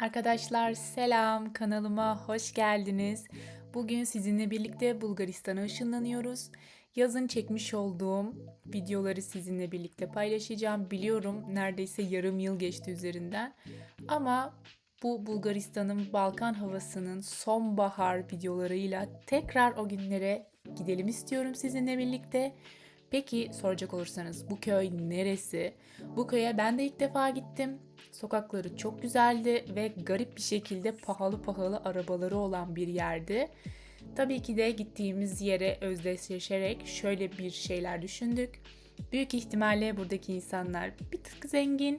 Arkadaşlar selam kanalıma hoş geldiniz. Bugün sizinle birlikte Bulgaristan'a ışınlanıyoruz. Yazın çekmiş olduğum videoları sizinle birlikte paylaşacağım. Biliyorum neredeyse yarım yıl geçti üzerinden. Ama bu Bulgaristan'ın Balkan havasının sonbahar videolarıyla tekrar o günlere gidelim istiyorum sizinle birlikte. Peki soracak olursanız bu köy neresi? Bu köye ben de ilk defa gittim. Sokakları çok güzeldi ve garip bir şekilde pahalı pahalı arabaları olan bir yerdi. Tabii ki de gittiğimiz yere özdeşleşerek şöyle bir şeyler düşündük. Büyük ihtimalle buradaki insanlar bir tık zengin.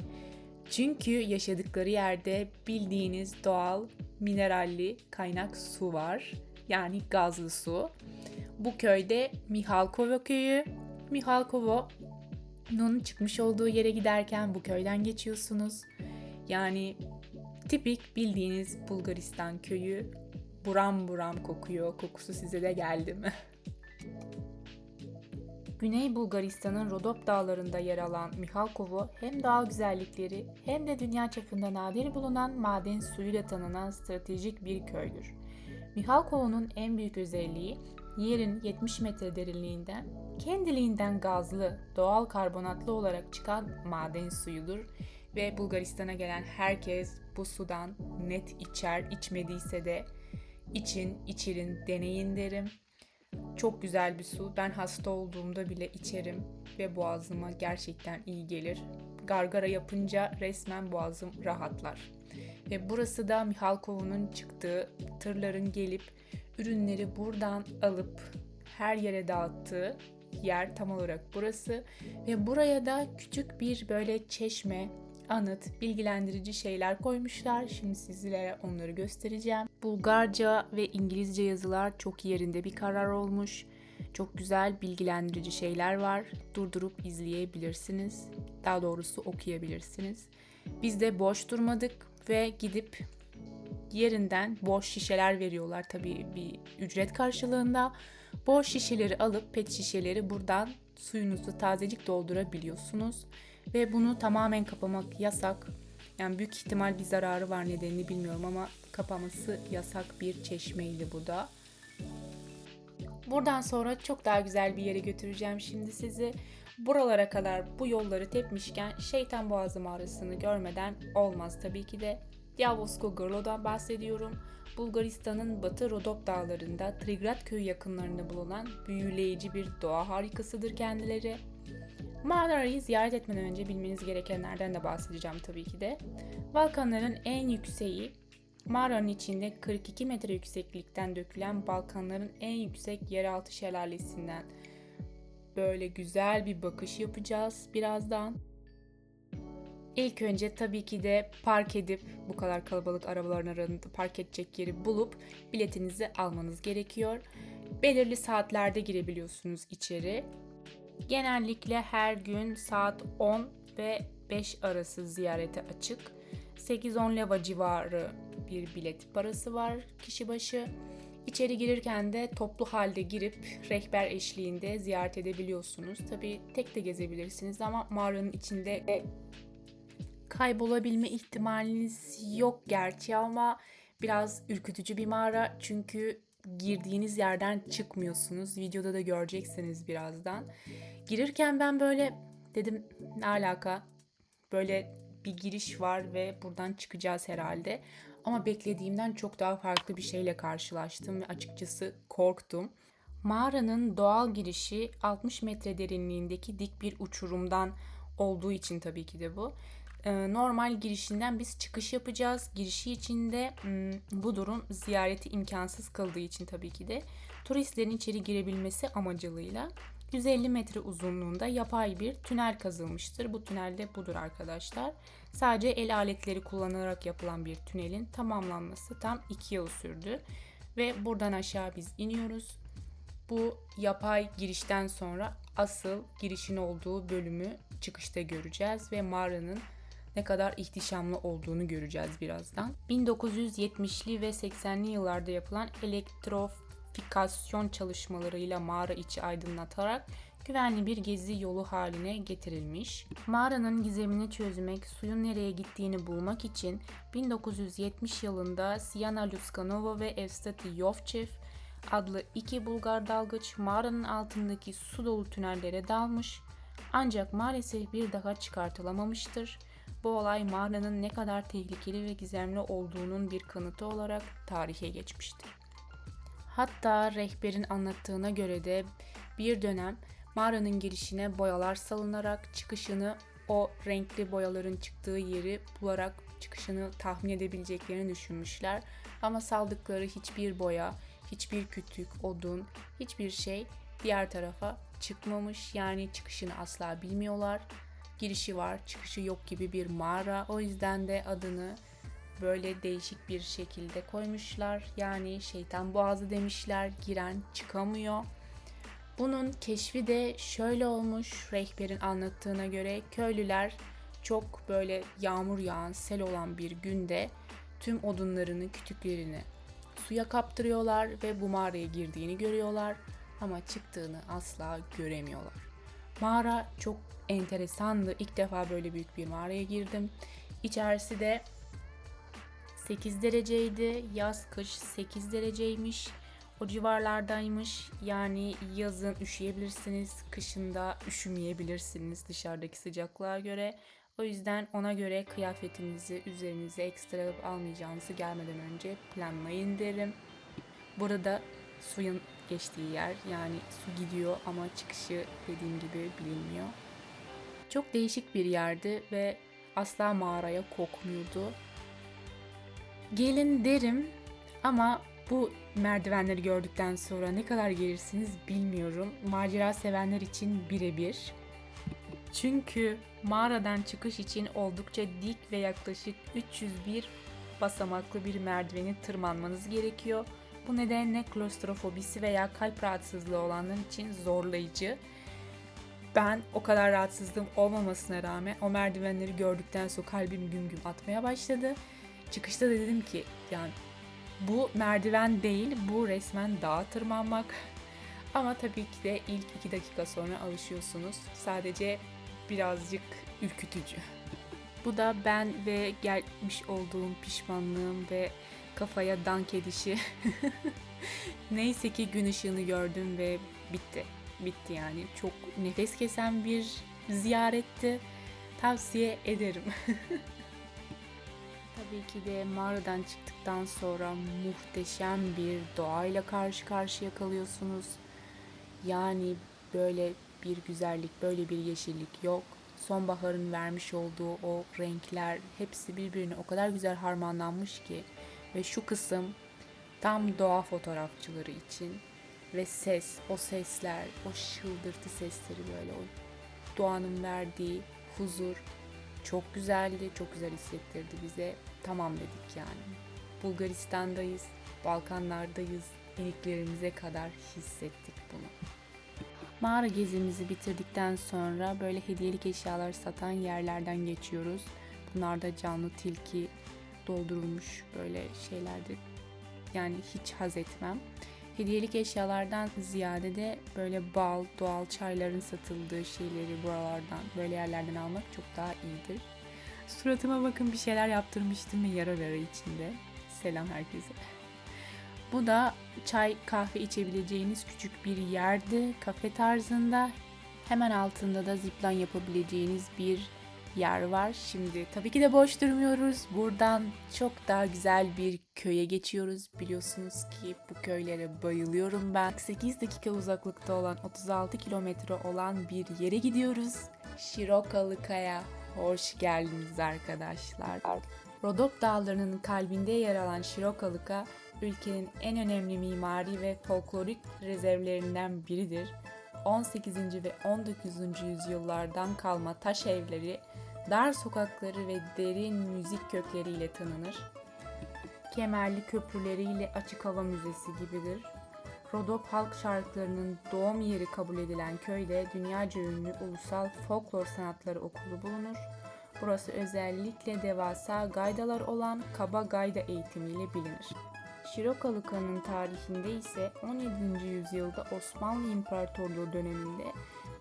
Çünkü yaşadıkları yerde bildiğiniz doğal mineralli kaynak su var. Yani gazlı su. Bu köyde Mihalkovo köyü. Mihalkovo'nun çıkmış olduğu yere giderken bu köyden geçiyorsunuz. Yani tipik bildiğiniz Bulgaristan köyü buram buram kokuyor. Kokusu size de geldi mi? Güney Bulgaristan'ın Rodop dağlarında yer alan Mihalkovo hem doğal güzellikleri hem de dünya çapında nadir bulunan maden suyuyla tanınan stratejik bir köydür. Mihalkovo'nun en büyük özelliği yerin 70 metre derinliğinden kendiliğinden gazlı, doğal karbonatlı olarak çıkan maden suyudur ve Bulgaristan'a gelen herkes bu sudan net içer, içmediyse de için, içirin, deneyin derim. Çok güzel bir su. Ben hasta olduğumda bile içerim ve boğazıma gerçekten iyi gelir. Gargara yapınca resmen boğazım rahatlar. Ve burası da Mihalkov'un çıktığı, tırların gelip ürünleri buradan alıp her yere dağıttığı yer tam olarak burası. Ve buraya da küçük bir böyle çeşme, anıt, bilgilendirici şeyler koymuşlar. Şimdi sizlere onları göstereceğim. Bulgarca ve İngilizce yazılar çok yerinde bir karar olmuş. Çok güzel bilgilendirici şeyler var. Durdurup izleyebilirsiniz. Daha doğrusu okuyabilirsiniz. Biz de boş durmadık ve gidip yerinden boş şişeler veriyorlar tabii bir ücret karşılığında. Boş şişeleri alıp pet şişeleri buradan suyunuzu tazecik doldurabiliyorsunuz. Ve bunu tamamen kapamak yasak. Yani büyük ihtimal bir zararı var nedenini bilmiyorum ama kapaması yasak bir çeşmeydi bu da. Buradan sonra çok daha güzel bir yere götüreceğim şimdi sizi. Buralara kadar bu yolları tepmişken Şeytan Boğazı mağarasını görmeden olmaz tabii ki de. Diavosko Grlo'dan bahsediyorum. Bulgaristan'ın Batı Rodop dağlarında Trigrat köyü yakınlarında bulunan büyüleyici bir doğa harikasıdır kendileri. Mağarayı ziyaret etmeden önce bilmeniz gerekenlerden de bahsedeceğim tabii ki de. Balkanların en yükseği mağaranın içinde 42 metre yükseklikten dökülen Balkanların en yüksek yeraltı şelalesinden böyle güzel bir bakış yapacağız birazdan. İlk önce tabii ki de park edip bu kadar kalabalık arabaların arasında park edecek yeri bulup biletinizi almanız gerekiyor. Belirli saatlerde girebiliyorsunuz içeri. Genellikle her gün saat 10 ve 5 arası ziyarete açık. 8-10 leva civarı bir bilet parası var kişi başı. İçeri girirken de toplu halde girip rehber eşliğinde ziyaret edebiliyorsunuz. Tabi tek de gezebilirsiniz ama mağaranın içinde kaybolabilme ihtimaliniz yok gerçi ama biraz ürkütücü bir mağara çünkü girdiğiniz yerden çıkmıyorsunuz. Videoda da göreceksiniz birazdan. Girirken ben böyle dedim ne alaka? Böyle bir giriş var ve buradan çıkacağız herhalde. Ama beklediğimden çok daha farklı bir şeyle karşılaştım ve açıkçası korktum. Mağaranın doğal girişi 60 metre derinliğindeki dik bir uçurumdan olduğu için tabii ki de bu. Ee, normal girişinden biz çıkış yapacağız. Girişi içinde hmm, bu durum ziyareti imkansız kıldığı için tabii ki de turistlerin içeri girebilmesi amacılığıyla 150 metre uzunluğunda yapay bir tünel kazılmıştır. Bu tünel de budur arkadaşlar. Sadece el aletleri kullanarak yapılan bir tünelin tamamlanması tam 2 yıl sürdü. Ve buradan aşağı biz iniyoruz. Bu yapay girişten sonra asıl girişin olduğu bölümü çıkışta göreceğiz ve mağaranın ne kadar ihtişamlı olduğunu göreceğiz birazdan. 1970'li ve 80'li yıllarda yapılan elektrofikasyon çalışmalarıyla mağara içi aydınlatarak güvenli bir gezi yolu haline getirilmiş. Mağaranın gizemini çözmek, suyun nereye gittiğini bulmak için 1970 yılında Siana Luskanova ve Evstati Yovchev adlı iki Bulgar dalgıç mağaranın altındaki su dolu tünellere dalmış ancak maalesef bir daha çıkartılamamıştır. Bu olay mağaranın ne kadar tehlikeli ve gizemli olduğunun bir kanıtı olarak tarihe geçmiştir. Hatta rehberin anlattığına göre de bir dönem mağaranın girişine boyalar salınarak çıkışını o renkli boyaların çıktığı yeri bularak çıkışını tahmin edebileceklerini düşünmüşler. Ama saldıkları hiçbir boya, hiçbir kütük, odun, hiçbir şey diğer tarafa çıkmamış. Yani çıkışını asla bilmiyorlar. Girişi var, çıkışı yok gibi bir mağara. O yüzden de adını böyle değişik bir şekilde koymuşlar. Yani şeytan boğazı demişler. Giren çıkamıyor. Bunun keşfi de şöyle olmuş. Rehberin anlattığına göre köylüler çok böyle yağmur yağan, sel olan bir günde tüm odunlarını, kütüklerini suya kaptırıyorlar ve bu mağaraya girdiğini görüyorlar ama çıktığını asla göremiyorlar. Mağara çok enteresandı. İlk defa böyle büyük bir mağaraya girdim. İçerisi de 8 dereceydi. Yaz kış 8 dereceymiş. O civarlardaymış. Yani yazın üşüyebilirsiniz, kışında üşümeyebilirsiniz dışarıdaki sıcaklığa göre. O yüzden ona göre kıyafetinizi üzerinize ekstra almayacağınızı gelmeden önce planlayın derim. Burada suyun geçtiği yer yani su gidiyor ama çıkışı dediğim gibi bilinmiyor. Çok değişik bir yerdi ve asla mağaraya kokmuyordu. Gelin derim ama bu merdivenleri gördükten sonra ne kadar gelirsiniz bilmiyorum. Macera sevenler için birebir. Çünkü mağaradan çıkış için oldukça dik ve yaklaşık 301 basamaklı bir merdiveni tırmanmanız gerekiyor. Bu nedenle klostrofobisi veya kalp rahatsızlığı olanlar için zorlayıcı. Ben o kadar rahatsızlığım olmamasına rağmen o merdivenleri gördükten sonra kalbim güm güm atmaya başladı. Çıkışta da dedim ki yani bu merdiven değil bu resmen dağa tırmanmak. Ama tabii ki de ilk iki dakika sonra alışıyorsunuz. Sadece birazcık ürkütücü. Bu da ben ve gelmiş olduğum pişmanlığım ve kafaya dank edişi. Neyse ki gün ışığını gördüm ve bitti. Bitti yani. Çok nefes kesen bir ziyaretti. Tavsiye ederim. Tabii ki de mağaradan çıktıktan sonra muhteşem bir doğayla karşı karşıya kalıyorsunuz. Yani böyle bir güzellik, böyle bir yeşillik yok. Sonbaharın vermiş olduğu o renkler hepsi birbirine o kadar güzel harmanlanmış ki ve şu kısım tam doğa fotoğrafçıları için ve ses, o sesler, o şıldırtı sesleri böyle o doğanın verdiği huzur çok güzeldi, çok güzel hissettirdi bize. Tamam dedik yani. Bulgaristan'dayız, Balkanlardayız, iliklerimize kadar hissettik bunu. Mağara gezimizi bitirdikten sonra böyle hediyelik eşyalar satan yerlerden geçiyoruz. Bunlar da canlı tilki doldurulmuş böyle şeylerdir. Yani hiç haz etmem. Hediyelik eşyalardan ziyade de böyle bal, doğal çayların satıldığı şeyleri buralardan, böyle yerlerden almak çok daha iyidir. Suratıma bakın bir şeyler yaptırmıştım yara yara içinde. Selam herkese. Bu da çay kahve içebileceğiniz küçük bir yerdi. Kafe tarzında. Hemen altında da zipline yapabileceğiniz bir yer var. Şimdi tabii ki de boş durmuyoruz. Buradan çok daha güzel bir köye geçiyoruz. Biliyorsunuz ki bu köylere bayılıyorum ben. 8 dakika uzaklıkta olan 36 kilometre olan bir yere gidiyoruz. Şirokalıkaya hoş geldiniz arkadaşlar. Rodop Dağları'nın kalbinde yer alan Şirokalıka, ülkenin en önemli mimari ve folklorik rezervlerinden biridir. 18. ve 19. yüzyıllardan kalma taş evleri, dar sokakları ve derin müzik kökleriyle tanınır. Kemerli köprüleriyle açık hava müzesi gibidir. Rodop halk şarkılarının doğum yeri kabul edilen köyde dünyaca ünlü Ulusal Folklor Sanatları Okulu bulunur. Burası özellikle devasa gaydalar olan kaba gayda eğitimiyle bilinir. Şirokalıka'nın tarihinde ise 17. yüzyılda Osmanlı İmparatorluğu döneminde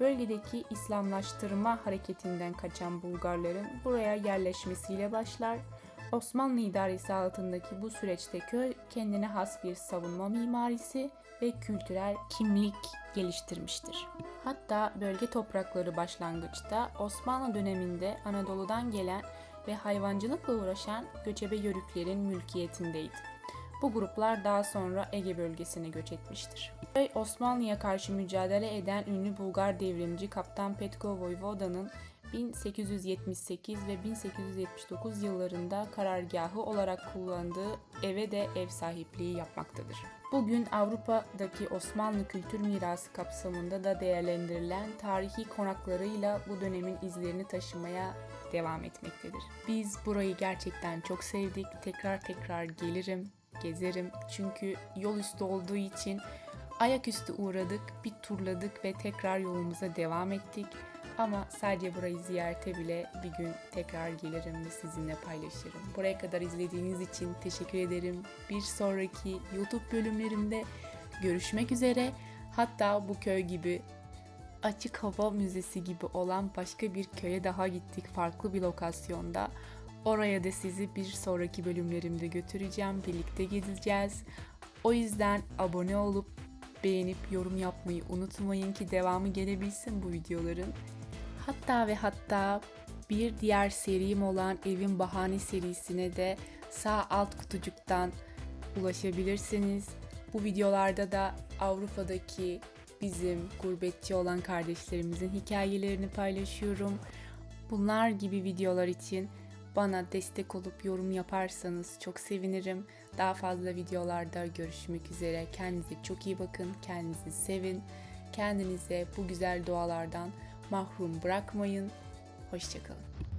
Bölgedeki İslamlaştırma hareketinden kaçan Bulgarların buraya yerleşmesiyle başlar. Osmanlı idaresi altındaki bu süreçte köy kendine has bir savunma mimarisi ve kültürel kimlik geliştirmiştir. Hatta bölge toprakları başlangıçta Osmanlı döneminde Anadolu'dan gelen ve hayvancılıkla uğraşan göçebe yörüklerin mülkiyetindeydi. Bu gruplar daha sonra Ege bölgesine göç etmiştir. Osmanlı'ya karşı mücadele eden ünlü Bulgar devrimci Kaptan Petko Voyvoda'nın 1878 ve 1879 yıllarında karargahı olarak kullandığı eve de ev sahipliği yapmaktadır. Bugün Avrupa'daki Osmanlı kültür mirası kapsamında da değerlendirilen tarihi konaklarıyla bu dönemin izlerini taşımaya devam etmektedir. Biz burayı gerçekten çok sevdik. Tekrar tekrar gelirim, gezerim. Çünkü yol üstü olduğu için ayaküstü uğradık, bir turladık ve tekrar yolumuza devam ettik. Ama sadece burayı ziyarete bile bir gün tekrar gelirim ve sizinle paylaşırım. Buraya kadar izlediğiniz için teşekkür ederim. Bir sonraki YouTube bölümlerimde görüşmek üzere. Hatta bu köy gibi açık hava müzesi gibi olan başka bir köye daha gittik farklı bir lokasyonda. Oraya da sizi bir sonraki bölümlerimde götüreceğim. Birlikte gezeceğiz. O yüzden abone olup beğenip yorum yapmayı unutmayın ki devamı gelebilsin bu videoların. Hatta ve hatta bir diğer serim olan Evin Bahane serisine de sağ alt kutucuktan ulaşabilirsiniz. Bu videolarda da Avrupa'daki bizim gurbetçi olan kardeşlerimizin hikayelerini paylaşıyorum. Bunlar gibi videolar için bana destek olup yorum yaparsanız çok sevinirim. Daha fazla videolarda görüşmek üzere. Kendinize çok iyi bakın. Kendinizi sevin. Kendinize bu güzel doğalardan mahrum bırakmayın. Hoşçakalın.